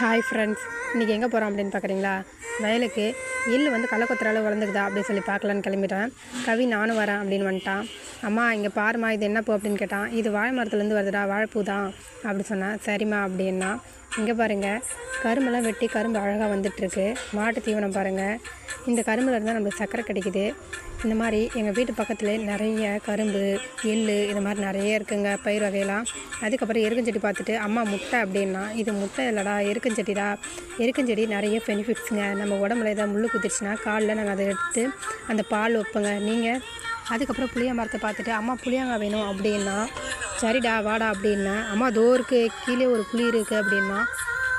Hi friends இன்றைக்கி எங்கே போகிறோம் அப்படின்னு பார்க்குறீங்களா வயலுக்கு எள் வந்து களை அளவு வளர்ந்துக்குதா அப்படின்னு சொல்லி பார்க்கலான்னு கிளம்பிட்டேன். கவி நானும் வரேன் அப்படின்னு வந்துட்டான். அம்மா இங்கே பாருமா இது என்ன பூ அப்படின்னு கேட்டான். இது வாழை மரத்துலேருந்து வருதுடா வாழைப்பூ தான் அப்படி சொன்னேன். சரிம்மா அப்படின்னா இங்கே பாருங்கள் கரும்பெல்லாம் வெட்டி கரும்பு அழகாக வந்துட்டுருக்கு. மாட்டு தீவனம் பாருங்கள் இந்த கரும்புல இருந்தால் நம்மளுக்கு சர்க்கரை கிடைக்குது. இந்த மாதிரி எங்கள் வீட்டு பக்கத்தில் நிறைய கரும்பு எள் இது மாதிரி நிறைய இருக்குங்க பயிர் வகையெல்லாம். அதுக்கப்புறம் எருக்கஞ்செடி பார்த்துட்டு அம்மா முட்டை அப்படின்னா இது முட்டை இல்லைடா எருக்கஞ்செடிடா. எருக்கஞ்செடி நிறைய பெனிஃபிட்ஸுங்க நம்ம உடம்புல ஏதாவது முள்ளு குத்திடுச்சுன்னா காலில் நாங்கள் அதை எடுத்து அந்த பால் வைப்போங்க. நீங்கள் அதுக்கப்புறம் புளிய மரத்தை பார்த்துட்டு அம்மா புளியங்காய் வேணும் அப்படின்னா சரிடா வாடா அப்படின்னா அம்மா தோருக்கு கீழே ஒரு புளி இருக்குது அப்படின்னா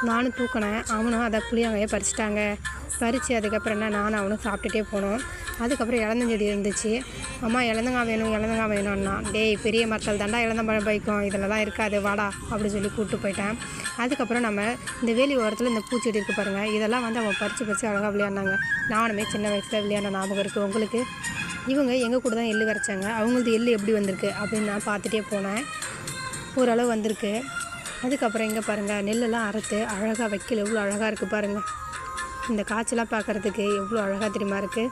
நானும் தூக்கினேன். அவனும் அதை புளியாங்காயை பறிச்சிட்டாங்க. பறித்து அதுக்கப்புறம் என்ன நானும் அவனும் சாப்பிட்டுட்டே போனோம். அதுக்கப்புறம் இளந்தஞ்செடி இருந்துச்சு. அம்மா இளந்தங்காய் வேணும் இளந்தங்காய் வேணும்னா. டேய் பெரிய மரத்தில் தாண்டா இளந்தம்பழம் பைக்கும் இதில் தான் இருக்காது. வாடா. அப்படின்னு சொல்லி கூப்பிட்டு போயிட்டேன். அதுக்கப்புறம் நம்ம இந்த வேலி ஓரத்தில் இந்த பூச்செடி இருக்குது பாருங்கள் இதெல்லாம் வந்து அவன் பறித்து பறித்து அழகாக விளையாடினாங்க. நானுமே சின்ன வயசில் விளையாட ஞாபகம் இருக்குது உங்களுக்கு. இவங்க எங்கள் கூட தான் எள்ளு வரைச்சாங்க அவங்களது எள்ளு எப்படி வந்திருக்கு அப்படின்னு நான் பார்த்துட்டே போனேன். ஓரளவு வந்திருக்கு. அதுக்கப்புறம் இங்கே பாருங்கள் நெல்லெல்லாம் அறுத்து அழகாக வைக்கல. எவ்வளோ அழகாக இருக்குது பாருங்கள் இந்த காய்ச்சலாம் பார்க்குறதுக்கு எவ்வளோ அழகாக தெரியுமா இருக்குது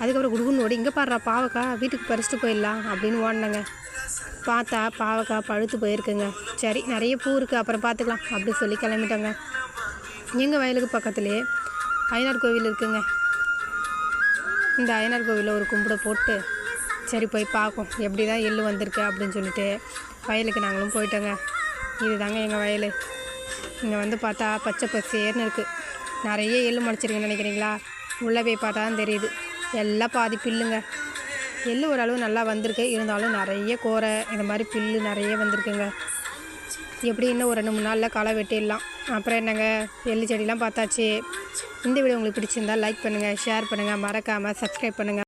அதுக்கப்புறம் குடுகுன்னு ஓடி இங்கே பாடுறா பாவக்காய் வீட்டுக்கு பறிச்சுட்டு போயிடலாம் அப்படின்னு ஓடினாங்க. பார்த்தா பாவக்காய் பழுத்து போயிருக்குங்க. சரி நிறைய பூ இருக்குது அப்புறம் பார்த்துக்கலாம் அப்படி சொல்லி கிளம்பிட்டாங்க. எங்கள் வயலுக்கு பக்கத்துலேயே அயனார் கோவில் இருக்குங்க. இந்த அயனார் கோவிலில் ஒரு கும்பிட போட்டு சரி போய் பார்ப்போம் எப்படி தான் எள்ளு வந்திருக்கு அப்படின்னு சொல்லிட்டு வயலுக்கு நாங்களும் போயிட்டோங்க. இது தாங்க எங்கள் வயல். இங்கே வந்து பார்த்தா பச்சை பசேர்னு இருக்குது நிறைய எள்ளு முளைச்சிருக்குன்னு நினைக்கிறீங்களா? உள்ளே போய் பார்த்தா தான் தெரியுது. எல்லாம் பாதி பில்லுங்க. எள்ளு ஓரளவு நல்லா வந்திருக்கு. இருந்தாலும் நிறைய கோரை இந்த மாதிரி பில்லு நிறைய வந்திருக்குங்க. எப்படி இன்னும் ஒரு ரெண்டு மூணு நாளில் களை வெட்டிடலாம். அப்புறம் என்னங்க? எள்ளு செடிலாம் பார்த்தாச்சு. இந்த வீடியோ உங்களுக்கு பிடிச்சிருந்தா லைக் பண்ணுங்கள் ஷேர் பண்ணுங்கள் மறக்காமல் சப்ஸ்கிரைப் பண்ணுங்கள்